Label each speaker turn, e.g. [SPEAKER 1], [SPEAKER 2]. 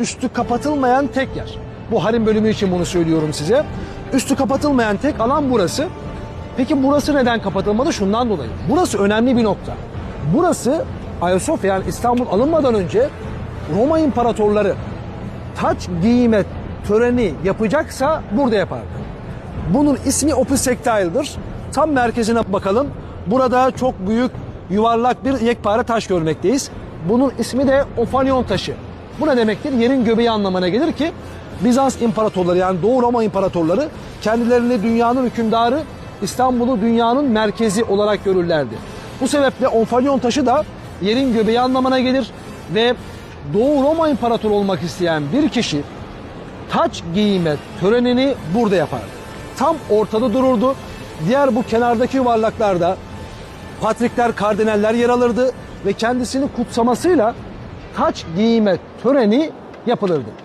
[SPEAKER 1] üstü kapatılmayan tek yer. Bu harim bölümü için bunu söylüyorum size. Üstü kapatılmayan tek alan burası. Peki burası neden kapatılmadı? Şundan dolayı. Burası önemli bir nokta. Burası Ayasofya yani İstanbul alınmadan önce Roma imparatorları taç giyme töreni yapacaksa burada yapardı. Bunun ismi Opus Sectile'dır. Tam merkezine bakalım. Burada çok büyük yuvarlak bir yekpare taş görmekteyiz. Bunun ismi de Ofanion taşı. Bu ne demektir? Yerin göbeği anlamına gelir ki Bizans imparatorları yani Doğu Roma imparatorları kendilerini dünyanın hükümdarı İstanbul'u dünyanın merkezi olarak görürlerdi. Bu sebeple Ofanion taşı da yerin göbeği anlamına gelir ve Doğu Roma imparatoru olmak isteyen bir kişi taç giyme törenini burada yapardı. Tam ortada dururdu. Diğer bu kenardaki yuvarlaklarda patrikler, kardinaller yer alırdı ve kendisini kutsamasıyla taç giyme töreni yapılırdı.